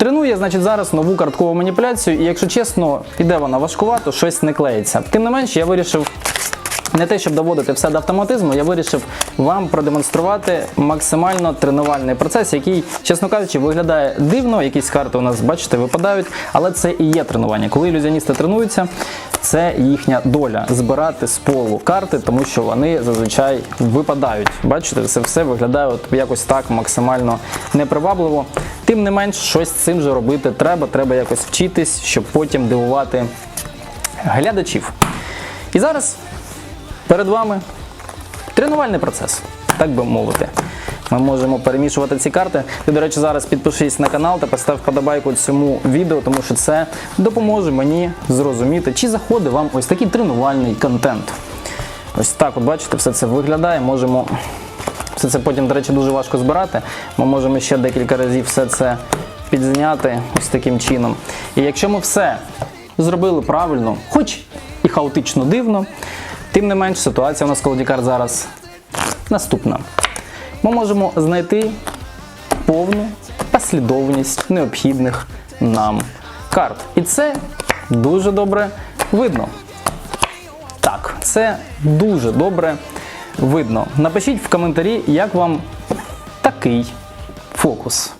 Тренує, значить, зараз нову карткову маніпуляцію, і якщо чесно, іде вона важкувато, щось не клеїться. Тим не менш, я вирішив не те, щоб доводити все до автоматизму, я вирішив вам продемонструвати максимально тренувальний процес, який, чесно кажучи, виглядає дивно. Якісь карти у нас, бачите, випадають, але це і є тренування. Коли ілюзіоністи тренуються, це їхня доля збирати з полу карти, тому що вони зазвичай випадають. Бачите, це все виглядає от якось так максимально непривабливо. Тим не менш, щось з цим же робити треба. Треба якось вчитись, щоб потім дивувати глядачів. І зараз перед вами тренувальний процес, так би мовити. Ми можемо перемішувати ці карти. Ти, до речі, зараз підпишись на канал та постав вподобайку цьому відео, тому що це допоможе мені зрозуміти, чи заходить вам ось такий тренувальний контент. Ось так, от бачите, все це виглядає. Можемо все це потім, до речі, дуже важко збирати. Ми можемо ще декілька разів все це підзняти ось таким чином. І якщо ми все зробили правильно, хоч і хаотично дивно, тим не менш ситуація у нас коло Дікар зараз наступна. Ми можемо знайти повну послідовність необхідних нам карт. І це дуже добре видно. Так, це дуже добре видно. Напишіть в коментарі, як вам такий фокус.